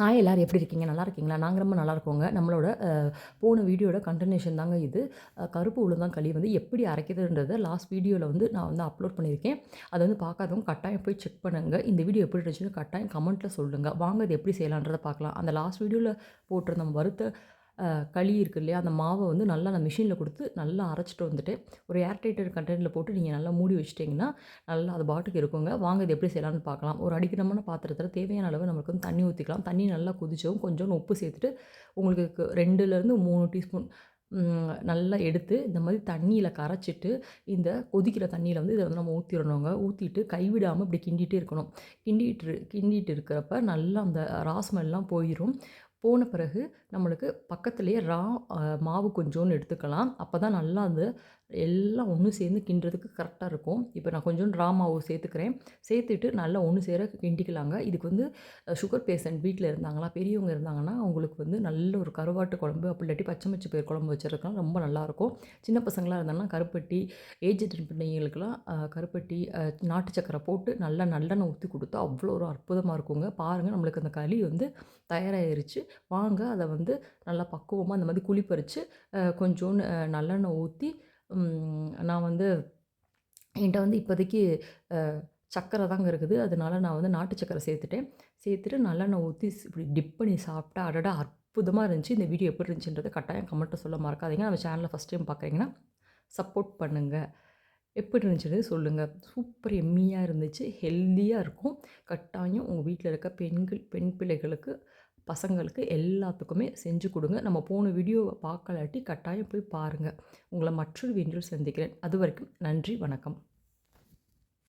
Hi எல்லோரும் எப்படி இருக்கீங்க? நல்லா இருக்கீங்களா? நாங்கள் ரொம்ப நல்லா இருக்கோங்க. நம்மளோட போன வீடியோட கண்டினியூஷன் தாங்க இது. கருப்பு உளுந்தான் களி வந்து எப்படி அரைக்கிறதுன்றதை லாஸ்ட் வீடியோவில் வந்து நான் வந்து அப்லோட் பண்ணியிருக்கேன். அதை வந்து பார்க்காதவங்க கட்டாயம் போய் செக் பண்ணுங்கள் இந்த வீடியோ எப்படி இருந்துச்சுன்னு கட்டாயம் கமெண்ட்டில் சொல்லுங்கள் வாங்க இது எப்படி செய்யலான்றதை பார்க்கலாம். அந்த லாஸ்ட் வீடியோவில் போட்டிருந்த வறுத்த களி இருக்குது இல்லையா அந்த மாவை வந்து நல்லா நான் மிஷினில் கொடுத்து நல்லா அரைச்சிட்டு வந்துட்டு ஒரு ஏர்டைட்டர் கண்டெய்னரில் போட்டு நீங்கள் நல்லா மூடி வச்சிட்டிங்கன்னா நல்லா அது பாட்டுக்கு இருக்குங்க. வாங்க இது எப்படி செய்யலாம்னு பார்க்கலாம். ஒரு அடிக்கிறமான பாத்திரத்தில் தேவையான அளவு நம்மளுக்கு வந்து தண்ணி ஊற்றிக்கலாம் தண்ணி நல்லா கொதிச்சவும் கொஞ்சம் உப்பு சேர்த்துட்டு உங்களுக்கு ரெண்டுலேருந்து மூணு டீஸ்பூன் நல்லா எடுத்து இந்த மாதிரி தண்ணியில் கரைச்சிட்டு இந்த கொதிக்கிற தண்ணியில் வந்து இதை வந்து நம்ம ஊற்றிடணுங்க ஊற்றிட்டு கைவிடாமல் இப்படி கிண்டிகிட்டே இருக்கணும். கிண்டிகிட்டு கிண்டிகிட்டு இருக்கிறப்ப நல்லா அந்த ராஸ்மெல்லாம் போயிடும் போன பிறகு நம்மளுக்கு பக்கத்துலேயே ரா மாவு கொஞ்சோன்னு எடுத்துக்கலாம். அப்போ தான் நல்லா அது எல்லாம் ஒன்று சேர்ந்து கிண்டுறதுக்கு கரெக்டாக இருக்கும். இப்போ நான் கொஞ்சோண்டு ரா மாவு சேர்த்துக்கிறேன். சேர்த்துட்டு நல்லா ஒன்று சேர கிண்டிக்கலாங்க. இதுக்கு வந்து சுகர் பேஷண்ட் வீட்டில் இருந்தாங்களா பெரியவங்க இருந்தாங்கன்னா அவங்களுக்கு வந்து நல்ல ஒரு கருவாட்டு குழம்பு அப்படி இல்லாட்டி பச்சை மச்சு பேர் குழம்பு வச்சுருக்கலாம் ரொம்ப நல்லாயிருக்கும். சின்ன பசங்களாக இருந்தாங்கன்னா கருப்பட்டி ஏஜ் பிள்ளைங்களுக்கெல்லாம் கருப்பட்டி நாட்டு சக்கரை போட்டு நல்லா நல்லெண்ணெய் ஊற்றி கொடுத்தா அவ்வளோ ஒரு அற்புதமாக இருக்குங்க. பாருங்கள் நம்மளுக்கு அந்த களி வந்து தயாராகிருச்சு வாங்க அதை வந்து நல்லா பக்குவமாக அந்த மாதிரி குழி பறித்து கொஞ்சோண்டு நல்லெண்ணெய் ஊற்றி நான் வந்து என்கிட்ட வந்து இப்போதைக்கு சக்கரை தாங்க இருக்குது. அதனால நான் வந்து நாட்டு சக்கரை சேர்த்துட்டேன். சேர்த்துட்டு நல்லெண்ணெய் ஊற்றி இப்படி டிப் பண்ணி சாப்பிட்டா அடடா அற்புதமாக இருந்துச்சு. இந்த வீடியோ எப்படி இருந்துச்சுன்றதை கட்டாயம் கமெண்ட்டை சொல்ல மறக்காதீங்க. நம்ம சேனலில் ஃபஸ்ட் டைம் பார்க்குறீங்கன்னா சப்போர்ட் பண்ணுங்கள் எப்படி இருந்துச்சுன்னு சொல்லுங்கள் சூப்பர் எம்மியாக இருந்துச்சு. ஹெல்த்தியாக இருக்கும். கட்டாயம் உங்கள் வீட்டில் இருக்க பெண்கள் பெண் பிள்ளைகளுக்கு பசங்களுக்கு எல்லாத்துக்குமே செஞ்சு கொடுங்க. நம்ம போன வீடியோவை பார்க்கலாட்டி கட்டாயம் போய் பாருங்கள் உங்களை மற்றொரு வீடியோ சந்திக்கிறேன். அது வரைக்கும் நன்றி வணக்கம்.